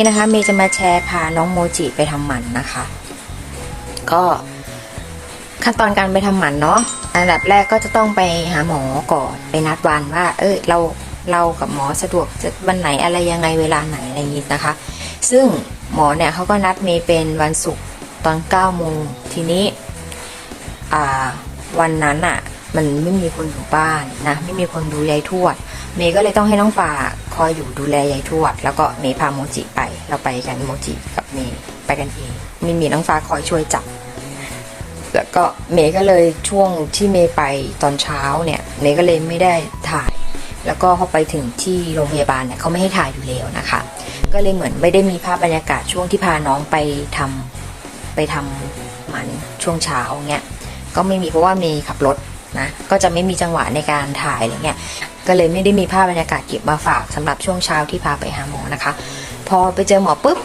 นี่นะคะเมย์จะมาแชร์พาน้องโมจิไปทำหมันนะคะ ก็ขั้นตอนการไปทำหมันเนาะอันดับแรกก็จะต้องไปหาหมอก่อนไปนัดวันว่า เออเราเรากับหมอสะดวกจะวันไหนอะไรยังไงเวลาไหนอะไรอย่างนี้นะคะ ซึ่งหมอเนี่ยเขาก็นัดเมย์เป็นวันศุกร์ตอน9โมงทีนี้อ่าวันนั้นอะ่ะ มันไม่มีคนอยู่บ้านนะไม่มีคนดูยายทวด เมย์ก็เลยต้องให้น้องป่าค อยอยู่ดูแลยายทวด แล้วก็เมย์พาโมจิไป เราไปกันโมจิกับเมย์ไปกันเองไม่มีน้องฟ้าคอยช่วยจับ แล้วก็เมย์ก็เลยช่วงที่เมย์ไปตอนเช้าเนี่ยเมย์ก็เลยไม่ได้ถ่าย แล้วก็พอไปถึงที่โรงพยาบาลเนี่ยเขาไม่ให้ถ่ายอยู่แล้วนะคะ ก็เลยเหมือนไม่ได้มีภาพบรรยากาศช่วงที่พาน้องไปทำไปทำหมันช่วงเช้าเงี้ยก็ไม่มีเพราะว่าเมย์ขับรถนะก็จะไม่มีจังหวะในการถ่ายอะไรเงี้ย ก็เลยไม่ได้มีภาพบรรยากาศเก็บมาฝากสำหรับช่วงเช้าที่พาไปหาหมอนะคะ พอไปเจอหมอปุ๊บ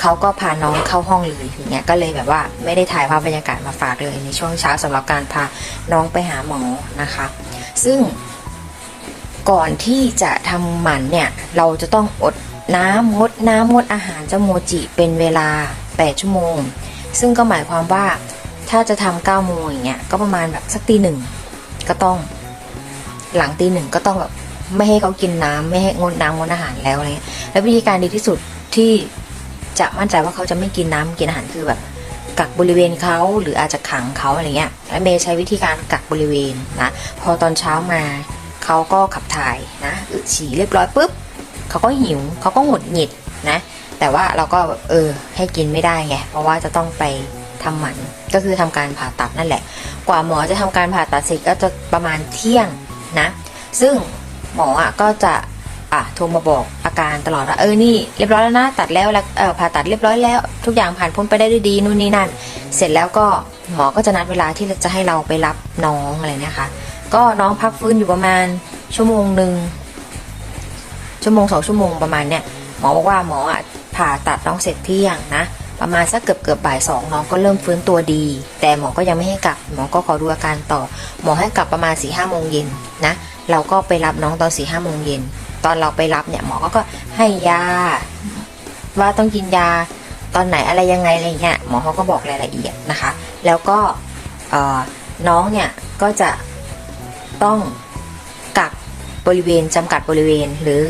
เขาก็พาน้องเข้าห้องเลยอย่างเงี้ยก็เลยแบบว่าไม่ได้ถ่ายภาพบรรยากาศมาฝากเลยในช่วงเช้าสำหรับการพาน้องไปหาหมอนะคะ ซึ่งก่อนที่จะทำหมันเนี่ยเราจะต้องอดน้ำงดน้ำงดอาหารเจ้าโมจิเป็นเวลา 8 ชั่วโมง ซึ่งก็หมายความว่าถ้าจะทำเก้าโมงอย่างเงี้ยก็ประมาณแบบสักตีหนึ่งก็ต้อง หลังตีหนึ่งก็ต้องแบบไม่ให้เขากินน้ำไม่ให้งดน้ำงดอาหารแล้วอะไรเงี้ยแล้ววิธีการดีที่สุดที่จะมั่นใจว่าเขาจะไม่กินน้ำกินอาหารคือแบบกักบริเวณเขาหรืออาจจะขังเขาอะไรเงี้ยแล้วเมย์ใช้วิธีการกักบริเวณนะพอตอนเช้ามาเขาก็ขับถ่ายนะอึฉี่เรียบร้อยปุ๊บเขาก็หิวเขาก็หงุดหงิดนะ แต่ว่าเราก็เออให้กินไม่ได้ไงเพราะว่าจะต้องไปทำหมันก็คือทำการผ่าตัดนั่นแหละ กว่าหมอจะทำการผ่าตัดเสร็จก็จะประมาณเที่ยง นะ ซึ่งหมออะก็จะอะโทรมาบอกอาการตลอดว่าเออนี่เรียบร้อยแล้วนะตัดแล้วแล้วผ่าตัดเรียบร้อยแล้ว ทุกอย่างผ่านพ้นไปได้ด้วยดีนู่นนี่นั่น เสร็จแล้วก็หมอก็จะนัดเวลาที่จะให้เราไปรับน้องอะไรนะคะก็น้องพักฟื้นอยู่ประมาณชั่วโมงหนึ่งชั่วโมงสองชั่วโมงประมาณเนี้ยหมอบอกว่าหมออะผ่าตัดน้องเสร็จเที่ยงนะ ประมาณสักเกือบเกือบบ่ายสองน้องก็เริ่มฟื้นตัวดี แต่หมอก็ยังไม่ให้กลับ หมอก็ขอดูอาการต่อ หมอให้กลับประมาณสี่ห้าโมงเย็นนะ เราก็ไปรับน้องตอนสี่ห้าโมงเย็นตอนเราไปรับเนี่ยหมอก็ให้ยา ว่าต้องกินยาตอนไหนอะไรยังไงอะไรเงี้ยหมอเขาก็บอกรายละเอียดนะคะ แล้วก็น้องเนี่ยก็จะต้องกักบริเวณจำกัดบริเวณ หรือ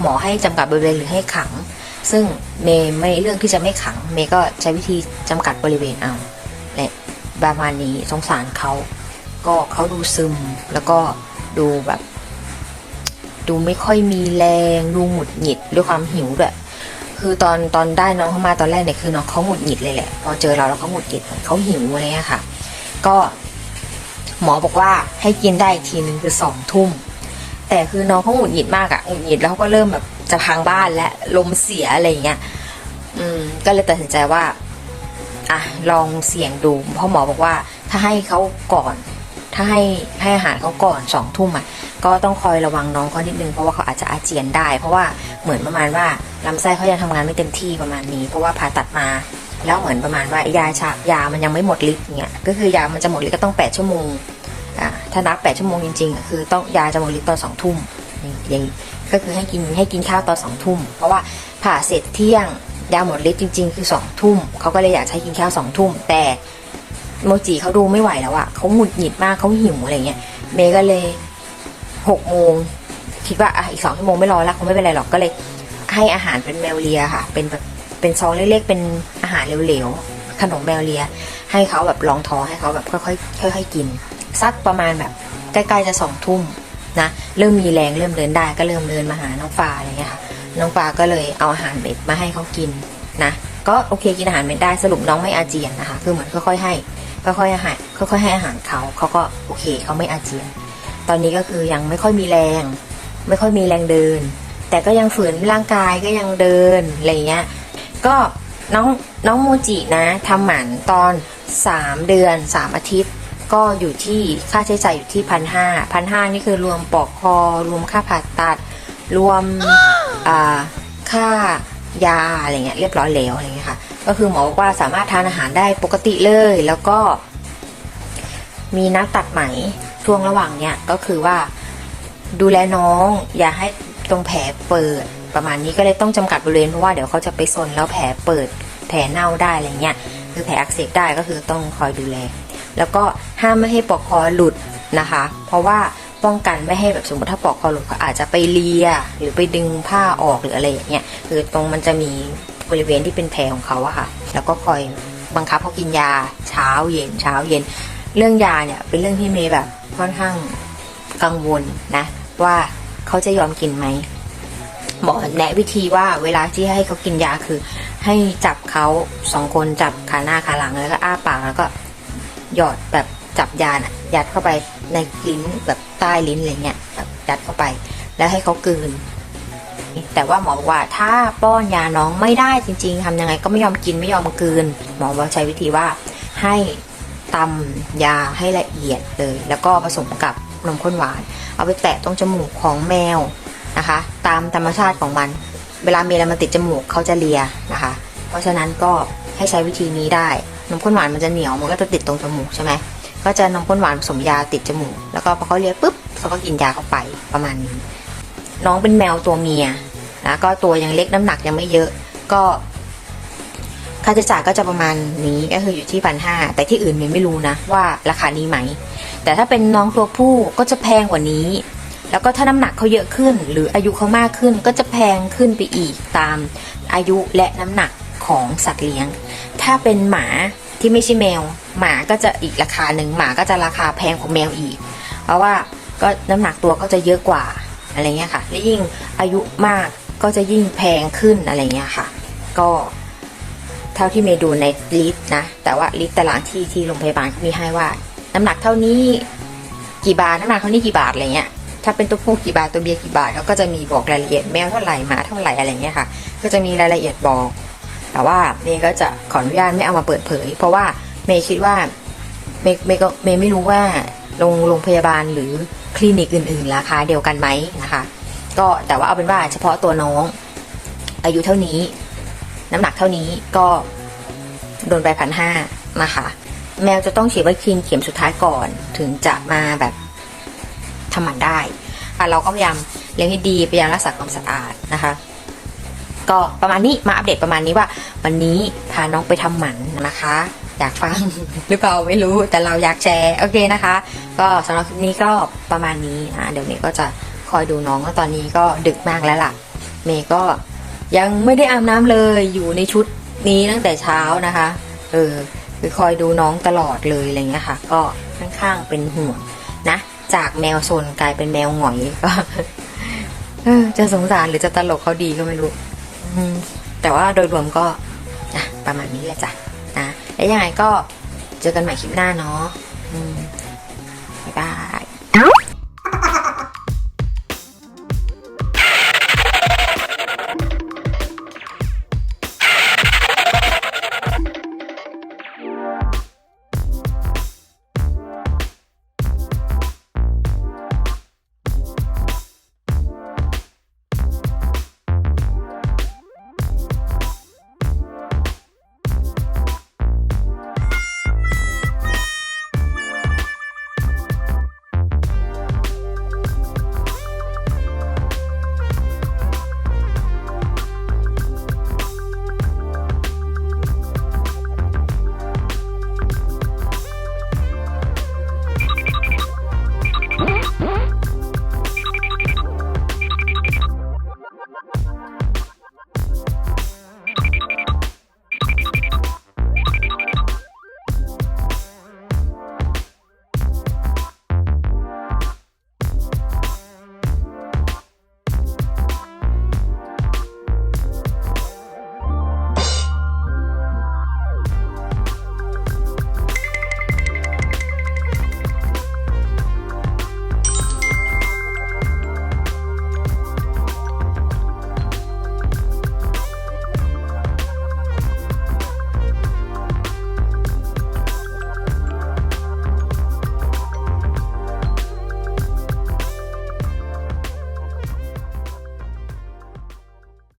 หมอให้จำกัดบริเวณหรือให้ขัง ซึ่งเมย์ไม่เรื่องที่จะไม่ขัง เมย์ก็ใช้วิธีจำกัดบริเวณเอาเนี่ยประมาณนี้สงสารเขา ก็เขาดูซึมแล้วก็ดูแบบ ดูไม่ค่อยมีแรงดูหงุดหงิดด้วยความหิวด้วยคือตอนตอนได้น้องเข้ามาตอนแรกเนี่ยคือน้องเขาหงุดหงิดเลยแหละพอเจอเราแล้วเขาหงุดหงิดเขาหิวอะไรเงี้ยค่ะ ก็หมอบอกว่าให้กินได้ทีนึงคือสองทุ่มแต่คือน้องเขาหงุดหงิดมากอะหงุดหงิดแล้วเขาก็เริ่มแบบ จะพังบ้านและลมเสียอะไรอย่างเงี้ยอืม ก็เลยตัดสินใจว่า อะลองเสี่ยงดูเพราะหมอบอกว่า ถ้าให้เขาก่อน ถ้าให้ให้อาหารเขาก่อนสองทุ่มอะก็ต้องคอยระวังน้องเขานิดนึงเพราะว่าเขาอาจจะอาเจียนได้ เพราะว่าเหมือนประมาณว่าลำไส้เขายังทำงานไม่เต็มที่ประมาณนี้ เพราะว่าผ่าตัดมาแล้วเหมือนประมาณว่ายาชายามันยังไม่หมดฤทธิ์เงี้ยก็คือยามันจะหมดฤทธิ์ก็ต้องแปดชั่วโมงอ่าถ้านับแปดชั่วโมงจริงๆคือต้องยาจะหมดฤทธิ์ตอนสองทุ่มอย่าง ก็คือให้กินให้กินข้าวตอนสองทุ่ม เพราะว่าผ่าเสร็จเที่ยงยาหมดฤทธิ์จริง ๆ คือสองทุ่มเขาก็เลยอยากให้กินข้าวสองทุ่ม แต่โมจิเขาดูไม่ไหวแล้วอะเขาหงุดหงิดมากเขาหิวอะไรเงี้ยเมย์ก็เลยหกโมงคิดว่าอะอีกสองชั่วโมงไม่รอแล้วคงไม่เป็นไรหรอกก็เลยให้อาหารเป็นแมวเลียค่ะ เป็นแบบเป็นซองเล็กๆเป็นอาหารเหลวๆขนมแมวเลีย ให้เขาแบบลองท้อให้เขาแบบค่อยๆค่อยๆกิน สักประมาณแบบใกล้ๆจะสองทุ่ม นะเริ่มมีแรงเริ่มเดินได้ก็เริ่มเดินมาหาน้องฟ้าอะไรเงี้ยค่ะน้องฟ้าก็เลยเอาอาหารเม็ดมาให้เขากินนะก็โอเคกินอาหารเม็ดได้สรุปน้องไม่อาเจียนนะคะคือเหมือนค่อยๆให้ค่อยๆอาหารค่อยๆให้อาหารเขาเขาก็โอเคเขาไม่อาเจียน ตอนนี้ก็คือยังไม่ค่อยมีแรง ไม่ค่อยมีแรงเดิน แต่ก็ยังฝืนร่างกายก็ยังเดินอะไรเงี้ยก็น้องน้องโมจินะทำหมันตอน 3 เดือน 3 อาทิตย์ ก็อยู่ที่ค่าใช้จ่ายอยู่ที่พันห้าพันห้านี่คือรวมปลอกคอ รวมค่าผ่าตัด รวมอ่าค่ายาอะไรเงี้ยเรียบร้อยแล้วอะไรเงี้ยค่ะ ก็คือหมอบอกว่าสามารถทานอาหารได้ปกติเลย แล้วก็ มีนัดตัดไหมช่วงระหว่างเนี้ยก็คือว่าดูแลน้อง อย่าให้ตรงแผลเปิดประมาณนี้ก็เลยต้องจำกัดบริเวณเพราะว่าเดี๋ยวเขาจะไปซนแล้วแผลเปิดแผลเน่าได้อะไรเงี้ยคือแผลอักเสบได้ก็คือต้องคอยดูแล แล้วก็ ห้ามไม่ให้ปลอกคอหลุดนะคะ เพราะว่าป้องกันไม่ให้แบบสมมติถ้าปลอกคอหลุดเขาอาจจะไปเลีย หรือไปดึงผ้าออกหรืออะไรอย่างเงี้ยคือตรงมันจะมีบริเวณที่เป็นแผลของเขาอะค่ะ แล้วก็คอยบังคับเขากินยาเช้าเย็นเช้าเย็น เรื่องยาเนี่ยเป็นเรื่องที่เมย์แบบค่อนข้างกังวลนะ ว่าเขาจะยอมกินไหมหมอแนะวิธีว่าเวลาที่ให้เขากินยาคือ ให้จับเขาสองคนจับขาหน้าขาหลังแล้วก็อ้าปากแล้วก็หยอดแบบ จับยาน่ะยัดเข้าไปในลิ้นแบบใต้ลิ้นอะไรเงี้ยยัดเข้าไป แล้วให้เขากลืน แต่ว่าหมอบอกว่าถ้าป้อนยาน้องไม่ได้จริง ๆทำยังไงก็ไม่ยอมกินไม่ยอมกลืน หมอบอกใช้วิธีว่าให้ตำยาให้ละเอียดเลย แล้วก็ผสมกับนมข้นหวาน เอาไปแตะตรงจมูกของแมวนะคะ ตามธรรมชาติของมัน เวลามีอะไรมาติดจมูกเขาจะเลียนะคะ เพราะฉะนั้นก็ให้ใช้วิธีนี้ได้นมข้นหวานมันจะเหนียวมันก็จะติดตรงจมูกใช่ไหม ก็จะนมข้นหวานผสมยาติดจมูก แล้วก็พอเขาเลียปุ๊บเขาก็กินยาเข้าไปประมาณนี้น้องเป็นแมวตัวเมียนะก็ตัวยังเล็กน้ำหนักยังไม่เยอะ ก็ค่าใช้จ่ายก็จะประมาณนี้ก็คืออยู่ที่พันห้าแต่ที่อื่นเมย์ไม่รู้นะว่าราคานี้ไหม แต่ถ้าเป็นน้องตัวผู้ก็จะแพงกว่านี้ แล้วก็ถ้าน้ำหนักเขาเยอะขึ้น หรืออายุเขามากขึ้น ก็จะแพงขึ้นไปอีกตามอายุและน้ำหนักของสัตว์เลี้ยง ถ้าเป็นหมา ที่ไม่ใช่แมว หมาก็จะอีกราคาหนึ่งหมาก็จะราคาแพงกว่าแมวอีก เพราะว่าก็น้ำหนักตัวก็จะเยอะกว่าอะไรเงี้ยค่ะและยิ่งอายุมากก็จะยิ่งแพงขึ้นอะไรเงี้ยค่ะ ก็เท่าที่เมย์ดูในลิสต์นะ แต่ว่าลิสต์แต่ละที่ที่โรงพยาบาลเขามีให้ว่า น้ำหนักเท่านี้กี่บาทน้ำหนักเท่านี้กี่บาทอะไรเงี้ยถ้าเป็นตัวผู้กี่บาทตัวเมียกี่บาทเขาก็จะมีบอกรายละเอียดแมวเท่าไหร่หมาเท่าไหร่อะไรเงี้ยค่ะ ก็จะมีรายละเอียดบอก แต่ว่าเมย์ก็จะขออนุญาตไม่เอามาเปิดเผย เพราะว่าเมย์คิดว่าเมย์เมย์ก็เมย์ไม่รู้ว่าโรงโรงพยาบาลหรือคลินิกอื่นๆราคาเดียวกันไหมนะคะ ก็แต่ว่าเอาเป็นว่าเฉพาะตัวน้อง อายุเท่านี้ น้ำหนักเท่านี้ก็โดนไปพันห้านะคะ แมวจะต้องฉีดวัคซีนเข็มสุดท้ายก่อนถึงจะมาแบบทำหมันได้เราก็พยายามเลี้ยงให้ดีพยายามรักษาความสะอาดนะคะ ก็ประมาณนี้มาอัปเดตประมาณนี้ว่า วันนี้พาน้องไปทำหมันนะคะ อยากฟังหรือเปล่าไม่รู้แต่เราอยากแชร์โอเคนะคะ ก็สำหรับคลิปนี้ก็ประมาณนี้นะเดี๋ยวเมย์ก็จะคอยดูน้องก็ตอนนี้ก็ดึกมากแล้วล่ะ เมย์ก็ยังไม่ได้อาบน้ำเลยอยู่ในชุดนี้ตั้งแต่เช้านะคะเออคือคอยดูน้องตลอดเลยอะไรเงี้ยค่ะ ก็ค่อนข้างเป็นห่วงนะ จากแมวโซนกลายเป็นแมวหงอยก็จะสงสารหรือจะตลกเขาดีก็ไม่รู้ แต่ว่าโดยรวมก็นะประมาณนี้แหละจ้ะนะ แล้วยังไงก็เจอกันใหม่คลิปหน้าเนาะ